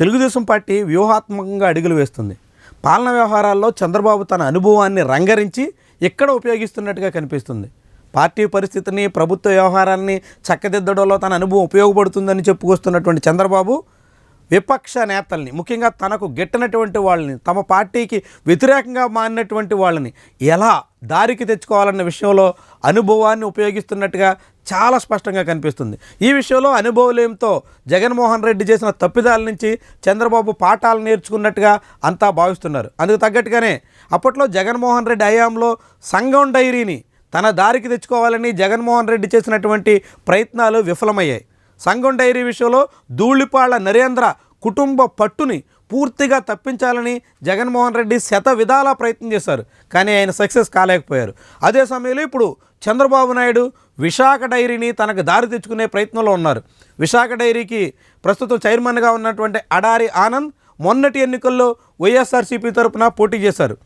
Telugu Desam party వ్యూహాత్మకంగా అడుగులు వేస్తుంది. పాలన వ్యవహారాల్లో చంద్రబాబు తన అనుభవాన్ని రంగరించి ఎక్కడ ఉపయోగిస్తున్నట్టుగా కనిపిస్తుంది. పార్టీ పరిస్థితిని ప్రభుత్వ వ్యవహారాన్ని చక్కదిద్దడంలో తన అనుభవం ఉపయోగపడుతుందని చెప్పుకొస్తున్నటువంటి చంద్రబాబు విపక్ష నేతల్ని ముఖ్యంగా తనకు గిట్టనటువంటి వాళ్ళని తమ పార్టీకి వ్యతిరేకంగా మారినటువంటి వాళ్ళని ఎలా దారికి తెచ్చుకోవాలన్న విషయంలో అనుభవాన్ని ఉపయోగిస్తున్నట్టుగా చాలా స్పష్టంగా కనిపిస్తుంది. ఈ విషయంలో అనుభవలేంతో జగన్మోహన్ రెడ్డి చేసిన తప్పిదాల నుంచి చంద్రబాబు పాఠాలు నేర్చుకున్నట్టుగా అంతా భావిస్తున్నారు. అందుకు తగ్గట్టుగానే అప్పట్లో జగన్మోహన్ రెడ్డి హయాంలో సంఘం డైరీని తన దారికి తెచ్చుకోవాలని జగన్మోహన్ రెడ్డి చేసినటువంటి ప్రయత్నాలు విఫలమయ్యాయి. సంఘం డైరీ విషయంలో ధూళిపాళ్ళ నరేంద్ర కుటుంబ పట్టుని పూర్తిగా తప్పించాలని జగన్మోహన్ రెడ్డి శత విధాలా ప్రయత్నం చేశారు. కానీ ఆయన సక్సెస్ కాలేకపోయారు. అదే సమయంలో ఇప్పుడు చంద్రబాబు నాయుడు విశాఖ డైరీని తనకు దారి తెచ్చుకునే ప్రయత్నంలో ఉన్నారు. విశాఖ డైరీకి ప్రస్తుతం చైర్మన్గా ఉన్నటువంటి అడారి ఆనంద్ మొన్నటి ఎన్నికల్లో వైఎస్ఆర్సీపీ తరపున పోటీ చేశారు.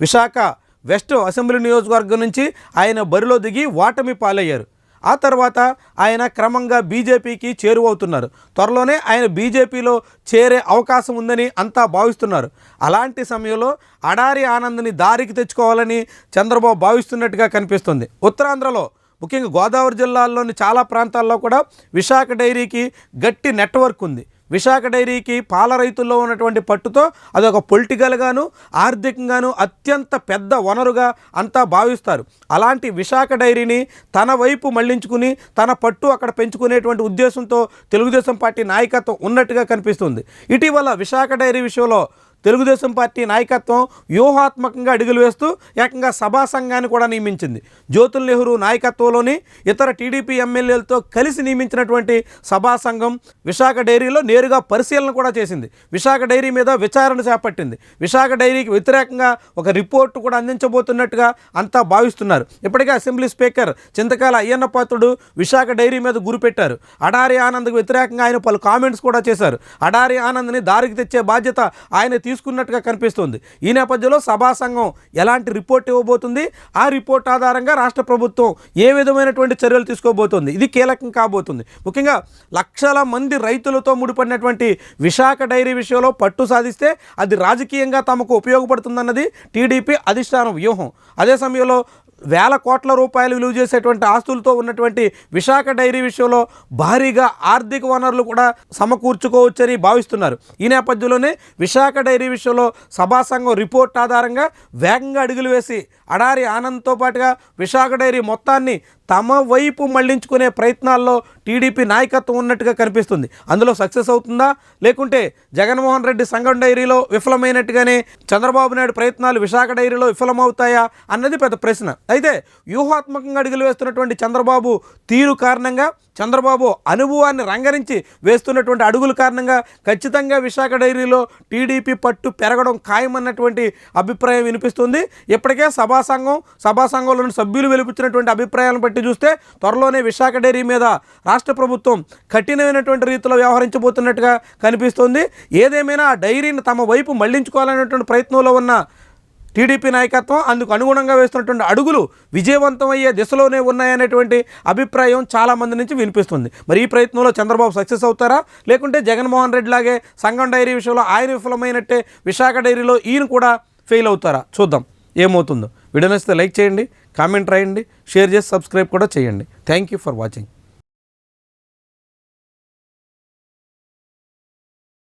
విశాఖ వెస్ట్ అసెంబ్లీ నియోజకవర్గం నుంచి ఆయన బరిలో దిగి ఓటమి పాలయ్యారు. ఆ తర్వాత ఆయన క్రమంగా బీజేపీకి చేరువవుతున్నారు. త్వరలోనే ఆయన బీజేపీలో చేరే అవకాశం ఉందని అంతా భావిస్తున్నారు. అలాంటి సమయంలో అడారి ఆనంద్ని దారికి తెచ్చుకోవాలని చంద్రబాబు భావిస్తున్నట్టుగా కనిపిస్తుంది. ఉత్తరాంధ్రలో ముఖ్యంగా గోదావరి జిల్లాల్లోని చాలా ప్రాంతాల్లో కూడా విశాఖ డైరీకి గట్టి నెట్వర్క్ ఉంది. విశాఖ డైరీకి పాల రైతుల్లో ఉన్నటువంటి పట్టుతో అదొక పొలిటికల్గాను ఆర్థికంగాను అత్యంత పెద్ద వనరుగా అంతా భావిస్తారు. అలాంటి విశాఖ డైరీని తన వైపు మళ్ళించుకుని తన పట్టు అక్కడ పెంచుకునేటువంటి ఉద్దేశంతో తెలుగుదేశం పార్టీ నాయకత్వం ఉన్నట్టుగా కనిపిస్తుంది. ఇటీవల విశాఖ డైరీ విషయంలో తెలుగుదేశం పార్టీ నాయకత్వం వ్యూహాత్మకంగా అడుగులు వేస్తూ ఏకంగా సభా సంఘాన్ని కూడా నియమించింది. జ్యోతుల్ నెహ్రూ నాయకత్వంలోని ఇతర టీడీపీ ఎమ్మెల్యేలతో కలిసి నియమించినటువంటి సభా సంఘం విశాఖ డైరీలో నేరుగా పరిశీలన కూడా చేసింది. విశాఖ డైరీ మీద విచారణ చేపట్టింది. విశాఖ డైరీకి వ్యతిరేకంగా ఒక రిపోర్టు కూడా అందించబోతున్నట్టుగా అంతా భావిస్తున్నారు. ఇప్పటికే assembly speaker Chintakala Ayyanna Patrudu Visakha dairy మీద గురిపెట్టారు అడారి ఆనంద్కు వ్యతిరేకంగా ఆయన పలు కామెంట్స్ కూడా చేశారు. అడారి ఆనంద్ని దారికి తెచ్చే బాధ్యత ఆయన తీసుకున్నట్టుగా కనిపిస్తుంది. ఈ నేపథ్యంలో సభా సంఘం ఎలాంటి రిపోర్ట్ ఇవ్వబోతుంది? ఆ రిపోర్ట్ ఆధారంగా రాష్ట్ర ప్రభుత్వం ఏ విధమైనటువంటి చర్యలు తీసుకోబోతుంది? ఇది కీలకం కాబోతుంది. ముఖ్యంగా లక్షల మంది రైతులతో ముడిపడినటువంటి విశాఖ డైరీ విషయంలో పట్టు సాధిస్తే అది రాజకీయంగా తమకు ఉపయోగపడుతుందన్నది టీడీపీ అధిష్టానం వ్యూహం. అదే సమయంలో వేల కోట్ల రూపాయలు విలువ చేసేటువంటి ఆస్తులతో ఉన్నటువంటి విశాఖ డైరీ విషయంలో భారీగా ఆర్థిక వనరులు కూడా సమకూర్చుకోవచ్చని భావిస్తున్నారు. ఈ నేపథ్యంలోనే విశాఖ డైరీ విషయంలో సభా సంఘం రిపోర్ట్ ఆధారంగా వేగంగా అడుగులు వేసి అడారి ఆనంద్తో పాటుగా విశాఖ డైరీ మొత్తాన్ని తమ వైపు మళ్ళించుకునే ప్రయత్నాల్లో టీడీపీ నాయకత్వం ఉన్నట్టుగా కనిపిస్తుంది. అందులో సక్సెస్ అవుతుందా? లేకుంటే జగన్మోహన్ రెడ్డి సంఘం డైరీలో విఫలమైనట్టుగానే చంద్రబాబు నాయుడు ప్రయత్నాలు విశాఖ డైరీలో విఫలమవుతాయా? అన్నది పెద్ద ప్రశ్న. అయితే వ్యూహాత్మకంగా అడుగులు వేస్తున్నటువంటి చంద్రబాబు తీరు కారణంగా చంద్రబాబు అనుభవాన్ని రంగరించి వేస్తున్నటువంటి అడుగుల కారణంగా ఖచ్చితంగా విశాఖ డైరీలో టీడీపీ పట్టు పెరగడం ఖాయమన్నటువంటి అభిప్రాయం వినిపిస్తుంది. ఇప్పటికే సభా సంఘం సభా సంఘంలోని సభ్యులు వెలిపించినటువంటి అభిప్రాయాలను బట్టి చూస్తే త్వరలోనే విశాఖ డైరీ మీద రాష్ట్ర ప్రభుత్వం కఠినమైనటువంటి రీతిలో వ్యవహరించబోతున్నట్టుగా కనిపిస్తుంది. ఏదేమైనా ఆ డైరీని తమ వైపు మళ్ళించుకోవాలనేటువంటి ప్రయత్నంలో ఉన్న టీడీపీ నాయకత్వం అందుకు అనుగుణంగా వేస్తున్నటువంటి అడుగులు విజయవంతమయ్యే దిశలోనే ఉన్నాయనేటువంటి అభిప్రాయం చాలామంది నుంచి వినిపిస్తుంది. మరి ఈ ప్రయత్నంలో చంద్రబాబు సక్సెస్ అవుతారా? లేకుంటే జగన్మోహన్ రెడ్డి లాగే సంఘం డైరీ విషయంలో ఆయన విఫలమైనట్టే విశాఖ డైరీలో ఈయన కూడా ఫెయిల్ అవుతారా? చూద్దాం. ఏమవుతుందో. వీడియో నచ్చితే లైక్ చేయండి కామెంట్ రాయండి షేర్ చేసి సబ్స్క్రైబ్ కూడా చేయండి. Thank you for watching.